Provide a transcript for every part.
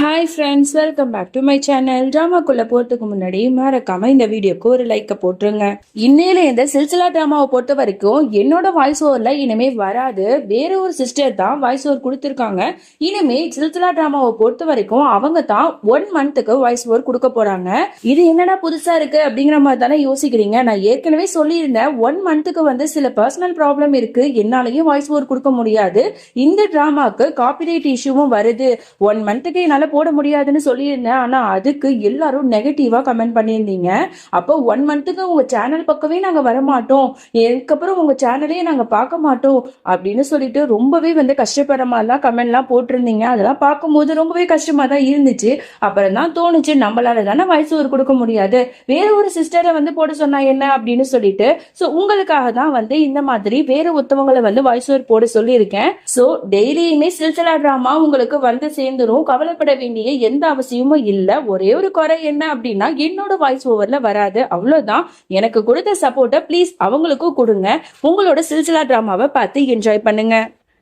Hi friends welcome back to my channel ட்ராமாக்குள்ள போறதுக்கு முன்னாடி மறக்காம இந்த வீடியோக்கு ஒரு லைக்கை போட்டுருங்க. இன்னையில இந்த சில்சிலா ட்ராமாவை பொறுத்த வரைக்கும் என்னோட வாய்ஸ் ஓவர்ல இனிமே வராது. வேற ஒரு சிஸ்டர் தான் வாய்ஸ் ஓவர் கொடுத்துருக்காங்க. இனிமே சில்சிலா ட்ராமாவை பொறுத்த வரைக்கும் அவங்க தான் ஒன் மந்த்துக்கு வாய்ஸ் ஓவர் கொடுக்க போறாங்க. இது என்னடா புதுசா இருக்கு அப்படிங்கிற மாதிரி தானே யோசிக்கிறீங்க. நான் ஏற்கனவே சொல்லியிருந்தேன் ஒன் மந்த்துக்கு வந்து சில பர்சனல் ப்ராப்ளம் இருக்கு. என்னாலையும் வாய்ஸ் ஓவர் கொடுக்க முடியாது. இந்த டிராமாக்கு காப்பிரைட் இஷ்யூவும் வருது. ஒன் மந்த்துக்கு என்னால போட முடியாதுன்னு சொல்லியிருந்தேன். ஆனா அதுக்கு எல்லாரும் நெகட்டிவா கமெண்ட் பண்ணியிருந்தீங்க. அப்போ ஒன் மந்த்துக்கு உங்க சேனல் பக்கமே நாங்க வரமாட்டோம். இதுக்கப்புறம் உங்க சேனலையே நாங்க பார்க்க மாட்டோம். அப்படின்னு சொல்லிட்டு ரொம்பவே வந்து கஷ்டப்படுற மாதிரிலாம் கமெண்ட்லாம் போட்டிருந்தீங்க. அதெல்லாம் பார்க்கும்போது ரொம்பவே கஷ்டமா தான் இருந்துச்சு. அப்புறம் தான் தோணுச்சு. நம்மளால தானே வயசு ஒரு கொடுக்க முடியாது. வேற ஒரு சிஸ்டரை வந்து போட சொன்னா என்ன அப்படின்னு சொல்லிட்டு. ஸோ உங்களுக்காக தான் வந்து இந்த மாதிரி வேற ஒருத்தவங்களை வந்து வாய்ஸ் ஓவர் போட சொல்லியிருக்கேன். ஸோ டெய்லியுமே சில்சிலா டிராமா உங்களுக்கு வந்து சேர்ந்துரும். கவலைப்பட வேண்டிய எந்த அவசியமும் இல்லை. ஒரே ஒரு குறை என்ன அப்படின்னா என்னோட வாய்ஸ் ஓவர்ல வராது. அவ்வளவுதான். எனக்கு கொடுத்த சப்போர்ட்டை ப்ளீஸ் அவங்களுக்கும் கொடுங்க. உங்களோட சில்சிலா ட்ராமாவை பார்த்து என்ஜாய் பண்ணுங்க.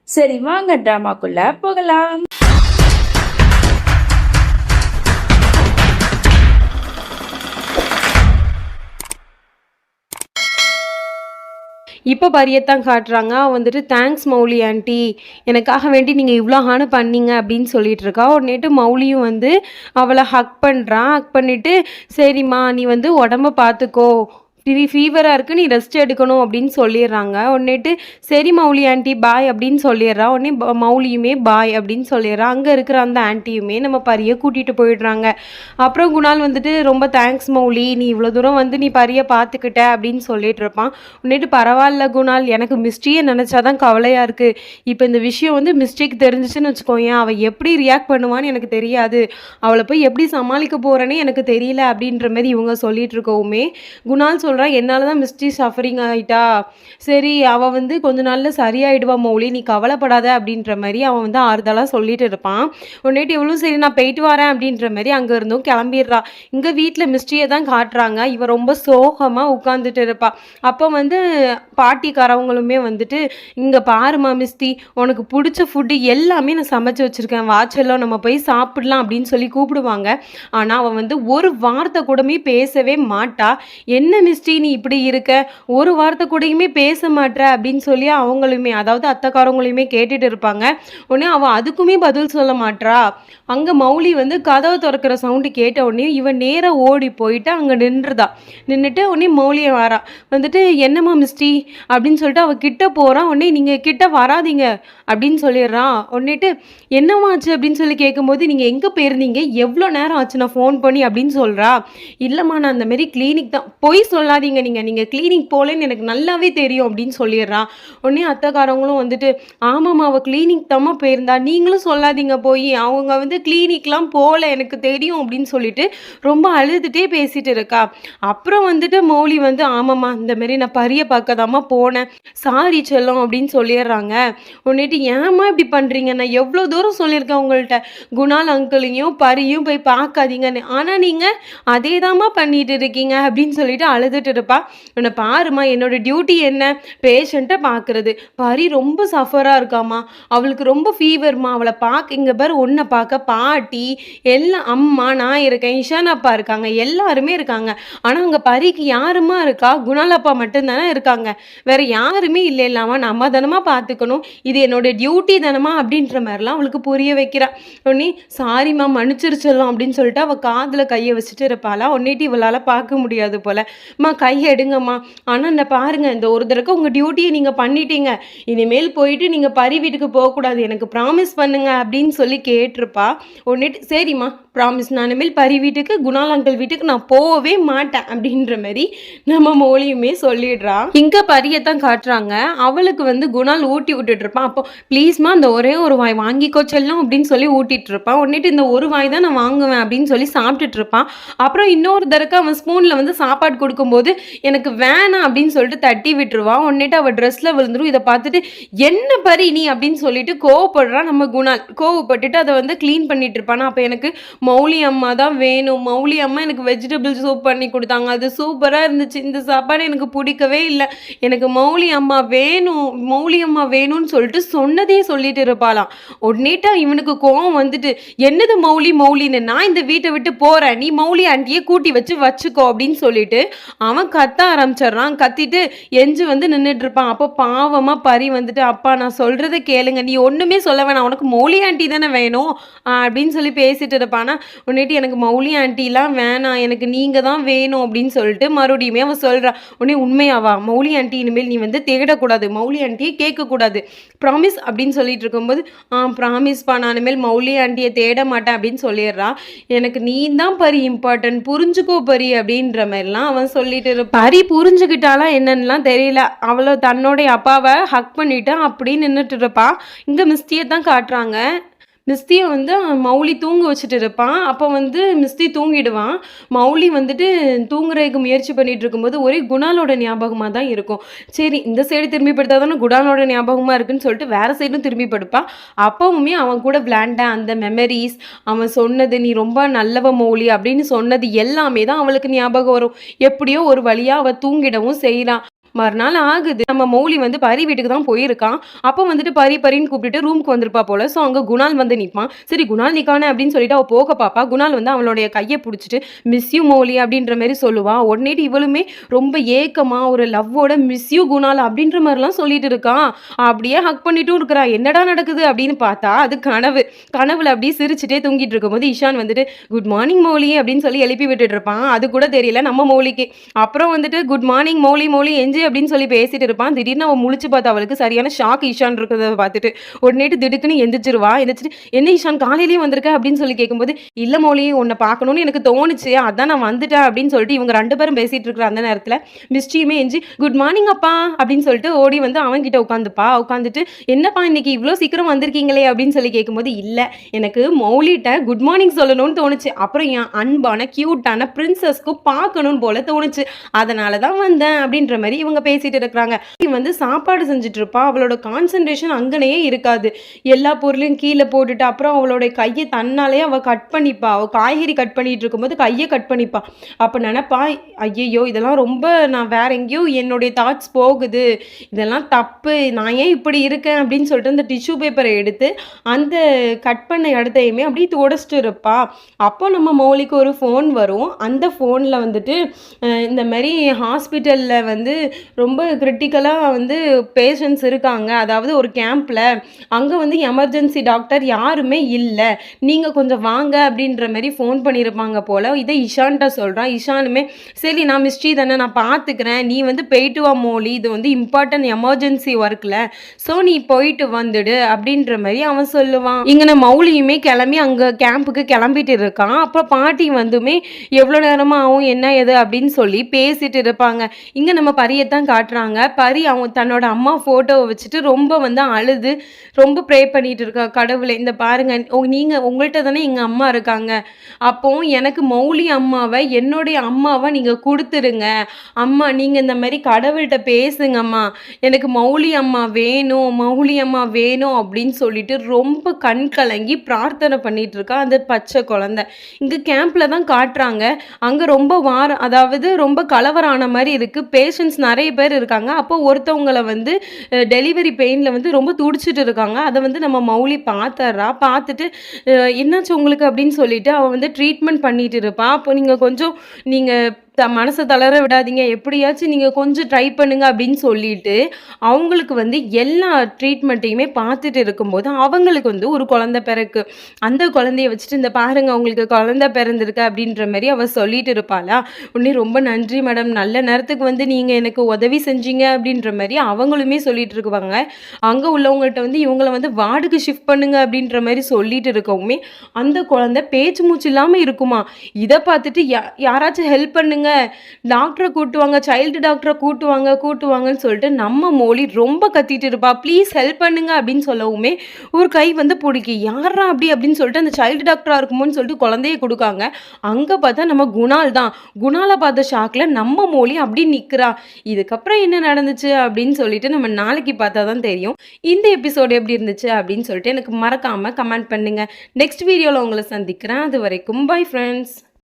சரி வாங்க ட்ராமாக்குள்ள போகலாம். இப்போ பரியத்தான் காட்டுறாங்க. வந்துட்டு தேங்க்ஸ் மௌலி ஆண்டி எனக்காக வேண்டி நீங்கள் இவ்வளோ ஹானு பண்ணீங்க அப்படின்னு சொல்லிட்டு இருக்கா. உடனேட்டு மௌலியும் வந்து அவளை ஹக் பண்ணுறான் ஹக் பண்ணிவிட்டு சரிம்மா நீ வந்து உடம்ப பார்த்துக்கோ இது ஃபீவராக இருக்குது நீ ரெஸ்ட் எடுக்கணும் அப்படின்னு சொல்லிடுறாங்க. உடனேட்டு சரி மௌலி ஆண்டி பாய் அப்படின்னு சொல்லிடுறா. உடனே மௌலியுமே பாய் அப்படின்னு சொல்லிடுறா. அங்கே இருக்கிற அந்த ஆண்டியுமே நம்ம பரிய கூட்டிகிட்டு போயிடுறாங்க. அப்புறம் குணால் வந்துட்டு ரொம்ப தேங்க்ஸ் மௌலி நீ இவ்வளோ தூரம் வந்து நீ பரிய பார்த்துக்கிட்ட அப்படின்னு சொல்லிட்டு இருப்பான். உன்னிட்டு பரவாயில்ல குணால் எனக்கு மிஸ்ட்ரியை நினச்சாதான் கவலையாக இருக்குது இப்போ இந்த விஷயம் வந்து மிஸ்டேக் தெரிஞ்சிச்சுன்னு வச்சுக்கோயேன். அவள் எப்படி ரியாக்ட் பண்ணுவான்னு எனக்கு தெரியாது. அவளை போய் எப்படி சமாளிக்க போகிறேன்னு எனக்கு தெரியல அப்படின்ற மாதிரி இவங்க சொல்லிட்டு இருக்கவுமே குணால் சொல்கிறா என்னால் தான் மிஸ்ட்ரி சஃபரிங் ஆகிட்டா சரி அவள் வந்து கொஞ்ச நாளில் சரியாயிடுவா மௌலி நீ கவலைப்படாத அப்படின்ற மாதிரி அவன் வந்து ஆறுதலாக சொல்லிட்டு இருப்பான். உன்னிட்டு இவ்வளோ சரி நான் போயிட்டு வரேன் அப்படின்ற மாதிரி அங்கே இருந்தும் கிளம்பிடுறா. இங்கே வீட்டில் மிஸ்டியை தான் காட்டுறாங்க. இவ ரொம்ப சோகமாக உட்காந்துட்டு இருப்பா. அப்போ வந்து பாட்டிக்காரவங்களுமே வந்துட்டு இங்கே பாருமா மிஸ்டி உனக்கு பிடிச்ச ஃபுட்டு எல்லாமே நான் சமைச்சு வச்சுருக்கேன். வாச்செல்லாம் நம்ம போய் சாப்பிடலாம் அப்படின்னு சொல்லி கூப்பிடுவாங்க. ஆனால் அவன் வந்து ஒரு வார்த்தை கூடமே பேசவே மாட்டா. என்ன மிஸ் மிஸ்டி நீ இப்படி இருக்க ஒரு வார்த்தை கூடயுமே பேச மாட்ற அப்படின்னு சொல்லி அவங்களுமே அதாவது அத்தைக்காரவங்களையுமே கேட்டுட்டு இருப்பாங்க. உடனே அவன் அதுக்குமே பதில் சொல்ல மாட்றா. அங்கே மௌலி வந்து கதவை திறக்கிற சவுண்டு கேட்ட உடனே இவன் நேராக ஓடி போயிட்டு அங்கே நின்றுதா. நின்றுட்டு உடனே மௌலியை வரா. வந்துட்டு என்னம்மா மிஸ்டி? அப்படின்னு சொல்லிட்டு அவ கிட்ட போகிறான் உடனே நீங்கள் கிட்ட வராதீங்க. அப்படின்னு சொல்லிடுறான். ஒன்றுட்டு என்னமாச்சு அப்படின்னு சொல்லி கேட்கும்போது நீங்கள் எங்கே போயிருந்தீங்க? எவ்வளோ நேரம் ஆச்சு? நான் ஃபோன் பண்ணி அப்படின்னு சொல்கிறா இல்லைம்மா நான் அந்தமாரி கிளினிக் தான். பொய் சொல்லாதீங்க நீங்கள் நீங்கள் கிளினிக் போகலன்னு எனக்கு நல்லாவே தெரியும் அப்படின்னு சொல்லிடுறான் உடனே அத்தைக்காரவங்களும் வந்துட்டு ஆமாம்மா அவள் கிளினிக் தாம்மா போயிருந்தா. நீங்களும் சொல்லாதீங்க போய். அவங்க வந்து கிளினிக்லாம் போகல எனக்கு தெரியும் அப்படின்னு சொல்லிட்டு ரொம்ப அழுதுகிட்டே பேசிகிட்டு இருக்கா. அப்புறம் வந்துட்டு மௌலி வந்து ஆமாம்மா இந்தமாரி நான் பரிய பார்க்க போனேன். சாரி செல்லம் அப்படின்னு சொல்லிடுறாங்க. உன்னிட்டு ஏம்மா இப்படி பண்ணுறீங்க நான் எவ்வளோ தூரம் சொல்லியிருக்கேன் உங்கள்கிட்ட குணால் அங்கிளையும் பரியும் போய் பார்க்காதீங்கன்னு. ஆனால் நீங்கள் அதே தாம்மா பண்ணிட்டு இருக்கீங்க அப்படின்னு சொல்லிட்டு அழுதுட்டு இருப்பா. உன்னை பாருமா என்னோட டியூட்டி என்ன? பேஷண்ட்டை பார்க்குறது பரி ரொம்ப சஃபராக இருக்காம்மா. அவளுக்கு ரொம்ப ஃபீவர்மா அவளை பார்க்க இங்கே பாரு ஒன்றை பார்க்க பாட்டி எல்லாம் அம்மா நான் இருக்கேன் இஷான் அப்பா இருக்காங்க எல்லாருமே இருக்காங்க. ஆனால் அங்கே பரிக்கு யாருமா இருக்கா? குணால் அப்பா மட்டும்தானே இருக்காங்க. வேற யாருமே இல்லை இல்லாமல் நம்ம தானமாக பார்த்துக்கணும் இது என்னோட டியூட்டி தானமா அப்படின்ற மாதிரிலாம் அவளுக்கு புரிய வைக்கிறா. உடனே சாரிம்மா மன்னிச்சிருச்சிடலாம் அப்படின்னு சொல்லிட்டு அவள் காதில் கையை வச்சுட்டு இருப்பாளா? உன்னிட்டு இவளால் பார்க்க முடியாது போல். அம்மா கையை எடுங்கம்மா. ஆனால் இந்த பாருங்க இந்த ஒரு தடவை உங்கள் டியூட்டியை நீங்கள் பண்ணிட்டீங்க. இனிமேல் போயிட்டு நீங்கள் பரி வீட்டுக்கு போகக்கூடாது எனக்கு ப்ராமிஸ் பண்ணுங்க அப்படின்னு சொல்லி கேட்டிருப்பா. உன்னிட்டு சரிம்மா ப்ராமிஸ் நான் இனிமேல் பரி வீட்டுக்கு குணால் அங்கிள் வீட்டுக்கு நான் போகவே மாட்டேன் அப்படின்ற மாதிரி நம்ம மோலியுமே சொல்லிடுறான் இங்கே பரியத்தான் காட்டுறாங்க. அவளுக்கு வந்து குணால் ஊட்டி விட்டுட்டு இருப்பான். அப்போ ப்ளீஸ்மா அந்த ஒரே ஒரு வாய் வாங்கிக்கோ செல்லம் அப்படின்னு சொல்லி ஊட்டிகிட்டு இருப்பான் உன்னிட்டு இந்த ஒரு வாய் தான் நான் வாங்குவேன் அப்படின்னு சொல்லி சாப்பிட்டுட்டு இருப்பான் அப்புறம் இன்னொரு தடவை அவன் ஸ்பூனில் வந்து சாப்பாடு கொடுக்கும்போது எனக்கு வேணாம் அப்படின்னு சொல்லிட்டு தட்டி விட்டுருவான் உடனேட்டு அவள் ட்ரெஸ்ஸில் விழுந்துரும். இதை பார்த்துட்டு என்ன பரி நீ? அப்படின்னு சொல்லிட்டு கோவப்படுறான் நம்ம குணால். கோவப்பட்டுட்டு அதை வந்து க்ளீன் பண்ணிட்டு இருப்பானா அப்போ எனக்கு மௌலி அம்மா தான் வேணும். மௌலி அம்மா எனக்கு வெஜிடபிள் சூப் பண்ணி கொடுத்தாங்க. அது சூப்பராக இருந்துச்சு. இந்த சாப்பாடு எனக்கு பிடிக்கவே இல்லை. எனக்கு மௌலி அம்மா வேணும். மௌலி அம்மா வேணும்னு சொல்லிட்டு சொன்னதே சொல்லிட்டு இருப்பாளாம். உடனேட்டா இவனுக்கு கோவம் வந்துட்டு என்னது மௌலி மௌலின்னு? நான் இந்த வீட்டை விட்டு போறேன். நீ மௌலி ஆண்டியை கூட்டி வச்சு வச்சுக்கோ அப்படின்னு சொல்லிட்டு அவன் கத்த ஆரம்பிச்சிடுறான். கத்திட்டு எஞ்சு வந்து நின்றுட்டு இருப்பான். அப்போ பாவமா பரி வந்துட்டு அப்பா நான் சொல்றதை கேளுங்க. நீ ஒண்ணுமே சொல்ல வேணாம். உனக்கு மௌலி ஆண்டி தானே வேணும் அப்படின்னு சொல்லி பேசிட்டு இருப்பானா. உன்னிட்டு எனக்கு மௌலி ஆண்டிலாம் வேணாம். எனக்கு நீங்க தான் வேணும் அப்படின்னு சொல்லிட்டு மறுபடியுமே அவன் சொல்றான் உடனே உண்மையாவா? மௌலி ஆண்டி இனிமேல் நீ வந்து தேடக்கூடாது மௌலி ஆண்டியை கேட்கக்கூடாது. ப்ராமிஸ் அப்படின்னு சொல்லிட்டு இருக்கும்போது ஆ ப்ராமிஸ்ப்பா நான் மேல் மௌலி ஆண்டியை தேட மாட்டேன் அப்படின்னு சொல்லிடுறா. எனக்கு நீ தான் பரி இம்பார்ட்டன்ட் புரிஞ்சுக்கோ பரி அப்படின்ற மாதிரிலாம் அவன் சொல்லிட்டு இருப்பான் பரி புரிஞ்சுக்கிட்டாலாம் என்னன்னுலாம் தெரியல. அவளோ தன்னோடைய அப்பாவை ஹக் பண்ணிட்டு அப்படி நின்றுட்டு இருப்பா. இங்கே மிஸ்டியை தான் காட்டுறாங்க. மிஸ்தியை வந்து மௌலி தூங்க வச்சுட்டு இருப்பான். அப்போ வந்து மிஸ்தி தூங்கிடுவான். மௌலி வந்துட்டு தூங்குறதுக்கு முயற்சி பண்ணிட்டு இருக்கும்போது ஒரே குணாலோட ஞாபகமாக தான் இருக்கும். சரி இந்த சைடு திரும்பி படுத்தா தானே குணாலோட ஞாபகமாக இருக்குன்னு சொல்லிட்டு வேறு சைடும் திரும்பி படுப்பான் அப்பவுமே அவன் கூட விளையாண்ட அந்த மெமரிஸ் அவன் சொன்னது நீ ரொம்ப நல்லவ மௌலி அப்படின்னு சொன்னது எல்லாமே தான் அவளுக்கு ஞாபகம் வரும். எப்படியோ ஒரு வழியாக அவள் தூங்கிடவும் செய்கிறான் மறுநாள் ஆகுது. நம்ம மௌலி வந்து பரி வீட்டுக்கு தான் போயிருக்கான். அப்போ வந்துட்டு பரி பரின்னு கூப்பிட்டு ரூமுக்கு வந்திருப்பா போல. ஸோ அங்கே குணால் வந்து நிற்பான் சரி குணால் நிற்கானே அப்படின்னு சொல்லிட்டு அவள் போக பாப்பா. குணால் வந்து அவளுடைய கையை பிடிச்சிட்டு மிஸ் யூ மௌலி அப்படின்ற மாதிரி சொல்லுவா. உடனேட்டு இவளுமே ரொம்ப ஏக்கமாக ஒரு லவ்வோட மிஸ் யூ குணால் அப்படின்ற மாதிரிலாம் சொல்லிட்டு இருக்கான் அப்படியே ஹக் பண்ணிட்டும் இருக்கிறா. என்னடா நடக்குது? அப்படின்னு பார்த்தா அது கனவு. கனவுல அப்படியே சிரிச்சுட்டே தூங்கிட்டு இருக்கும்போது இஷான் வந்துட்டு குட் மார்னிங் மௌலி அப்படின்னு சொல்லி எழுப்பி விட்டுட்டு இருப்பான். அது கூட தெரியல நம்ம மௌலிக்கு. அப்புறம் வந்துட்டு குட் மார்னிங் மௌலி மௌலி எஞ்சி அப்படின்னு சொல்லி பேசிட்டு இருப்பான். திடீர்னு அவன் முழிச்சு பார்த்தா அவளுக்கு சரியான ஷாக் ஈஷான் இருக்கிறத பார்த்துட்டு உடனேட்டு திடுக்குன்னு எந்திரிச்சிருவா. எந்திரிச்சிட்டு என்ன ஈஷான் காலையிலேயே வந்திருக்க? அப்படின்னு சொல்லி கேட்கும்போது இல்ல மௌலி உன்னை பார்க்கணும்னு எனக்கு தோணுச்சு. அதான் நான் வந்துட்டேன். அப்படின்னு சொல்லிட்டு இவங்க ரெண்டு பேரும் பேசிட்டு இருக்கிற அந்த நேரத்தில் மிஸ்டியுமே எஞ்சி குட் மார்னிங் அப்பா. அப்படின்னு சொல்லிட்டு ஓடி வந்து அவன் கிட்ட உட்காந்துப்பா. உட்காந்துட்டு என்னப்பா இன்னைக்கு இவ்வளோ சீக்கிரம் வந்திருக்கீங்களே? அப்படின்னு சொல்லி கேட்கும்போது இல்லை எனக்கு மௌலிட்ட குட் மார்னிங் சொல்லணும்னு தோணுச்சு. அப்புறம் என் அன்பான க்யூட்டான பிரின்சஸ்க்கு பார்க்கணும்னு போல தோணுச்சு. அதனால தான் வந்தேன். அப்படின்ற மாதிரி இவங்க பேசிட்டு இருக்கிறாங்க. வந்து சாப்பாடு செஞ்சுட்டு இருப்பா. அவளோட கான்சன்ட்ரேஷன் அங்கனையே இருக்காது. எல்லா பொருளையும் கீழே போட்டுட்டு அப்புறம் அவளோட கையை தன்னாலே அவள் கட் பண்ணிப்பா. அவள் காய்கறி கட் பண்ணிட்டு இருக்கும்போது கையை கட் பண்ணிப்பா. அப்போ நினைப்பா ஐயையோ இதெல்லாம் ரொம்ப நான் வேற எங்கேயோ என்னுடைய தாட்ஸ் போகுது. இதெல்லாம் தப்பு. நான் ஏன் இப்படி இருக்கேன்? அப்படின்னு சொல்லிட்டு அந்த டிஷ்யூ பேப்பரை எடுத்து அந்த கட் பண்ண இடத்தையுமே அப்படியே துடைச்சிட்டு இருப்பா. அப்போ நம்ம மௌலிக்கு ஒரு ஃபோன் வரும். அந்த ஃபோனில் வந்துட்டு இந்த மாதிரி ஹாஸ்பிட்டலில் வந்து ரொம்ப கிரிட்டிக்கலாக வந்து பேஷண்ட்ஸ் இருக்காங்க. அதாவது ஒரு கேம்பில் அங்கே வந்து எமர்ஜென்சி டாக்டர் யாருமே இல்லை. நீங்கள் கொஞ்சம் வாங்க அப்படின்ற மாதிரி ஃபோன் பண்ணியிருப்பாங்க போல். இதை இஷான்ட்ட சொல்கிறான் இஷானுமே சரி நான் மிஸ்ட்ரி தானே நான் பார்த்துக்கிறேன் நீ வந்து போயிட்டு வா மோலி. இது வந்து இம்பார்ட்டன்ட் எமர்ஜென்சி ஒர்க்கில் ஸோ நீ போயிட்டு வந்துடு அப்படின்ற மாதிரி அவன் சொல்லுவான். இங்கே மௌலியுமே கிளம்பி அங்கே கேம்புக்கு கிளம்பிட்டு இருக்கான். அப்போ பாட்டி வந்துமே எவ்வளோ நேரமாக ஆகும்? என்ன ஏது? அப்படின்னு சொல்லி பேசிட்டு இருப்பாங்க. இங்கே நம்ம பரிய தான் காட்டுறாங்க. பரி அவங்க தன்னோட அம்மா ஃபோட்டோவை வச்சுட்டு ரொம்ப வந்து அழுது ரொம்ப ப்ரே பண்ணிட்டு இருக்கா. கடவுளை இந்த பாருங்க நீங்கள் உங்கள்கிட்ட தானே எங்கள் அம்மா இருக்காங்க. அப்போ எனக்கு மௌலி அம்மாவை என்னுடைய அம்மாவை நீங்கள் கொடுத்துருங்க. அம்மா நீங்கள் இந்த மாதிரி கடவுள்கிட்ட பேசுங்கம்மா. எனக்கு மௌலி அம்மா வேணும் மௌலி அம்மா வேணும் அப்படின்னு சொல்லிட்டு ரொம்ப கண் கலங்கி பிரார்த்தனை பண்ணிட்டு இருக்கா அந்த பச்சை குழந்தை. இங்கே கேம்ப்ல தான் காட்டுறாங்க. அங்கே ரொம்ப வாரம் அதாவது ரொம்ப கலவரான மாதிரி இருக்கு. பேஷண்ட்ஸ் நிறைய நிறைய பேர் இருக்காங்க. அப்போ ஒருத்தவங்களை வந்து டெலிவரி பெயினில் வந்து ரொம்ப துடிச்சிட்டு இருக்காங்க. அதை வந்து நம்ம மௌலி பார்த்துட்றா பார்த்துட்டு என்னாச்சு உங்களுக்கு அப்படின்னு சொல்லிட்டு அவள் வந்து ட்ரீட்மெண்ட் பண்ணிட்டு இருப்பான் அப்போ நீங்கள் கொஞ்சம் நீங்கள் மனசை தளர விடாதீங்க. எப்படியாச்சும் நீங்கள் கொஞ்சம் ட்ரை பண்ணுங்க அப்படின்னு சொல்லிட்டு அவங்களுக்கு வந்து எல்லா ட்ரீட்மெண்ட்டையுமே பார்த்துட்டு இருக்கும்போது அவங்களுக்கு வந்து ஒரு குழந்தை பிறக்கு. அந்த குழந்தைய வச்சுட்டு இந்த பாருங்க அவங்களுக்கு குழந்தை பிறந்திருக்கு அப்படின்ற மாதிரி அவள் சொல்லிட்டு இருப்பாளா? உடனே ரொம்ப நன்றி மேடம். நல்ல நேரத்துக்கு வந்து நீங்கள் எனக்கு உதவி செஞ்சீங்க அப்படின்ற மாதிரி அவங்களுமே சொல்லிட்டு இருக்குவாங்க. அங்கே உள்ளவங்கள்ட்ட வந்து இவங்களை வந்து வார்டுக்கு ஷிஃப்ட் பண்ணுங்க அப்படின்ற மாதிரி சொல்லிட்டு இருக்கவுமே அந்த குழந்தை பேச்சு மூச்சு இல்லாமல் இருக்குமா? இதை பார்த்துட்டு யா யாராச்சும் ஹெல்ப் பண்ணுங்க பண்ணுங்க டாக்டரை கூட்டுவாங்க சைல்டு டாக்டரை கூட்டுவாங்க கூட்டுவாங்கன்னு சொல்லிட்டு நம்ம மோலி ரொம்ப கத்திட்டு இருப்பா. ப்ளீஸ் ஹெல்ப் பண்ணுங்க அப்படின்னு சொல்லவுமே ஒரு கை வந்து பிடிக்கி. யாரா அப்படி? அப்படின்னு சொல்லிட்டு அந்த சைல்டு டாக்டராக இருக்குமோன்னு சொல்லிட்டு குழந்தைய கொடுக்காங்க. அங்கே பார்த்தா நம்ம குணால் தான். குணாலை பார்த்த ஷாக்கில் நம்ம மோலி அப்படி நிற்கிறா இதுக்கப்புறம் என்ன நடந்துச்சு அப்படின்னு சொல்லிட்டு நம்ம நாளைக்கு பார்த்தா தான் தெரியும். இந்த எபிசோடு எப்படி இருந்துச்சு அப்படின்னு சொல்லிட்டு எனக்கு மறக்காமல் கமெண்ட் பண்ணுங்கள் நெக்ஸ்ட் வீடியோவில் உங்களை சந்திக்கிறேன். அது வரைக்கும் பை ஃப்ரெண்ட்ஸ்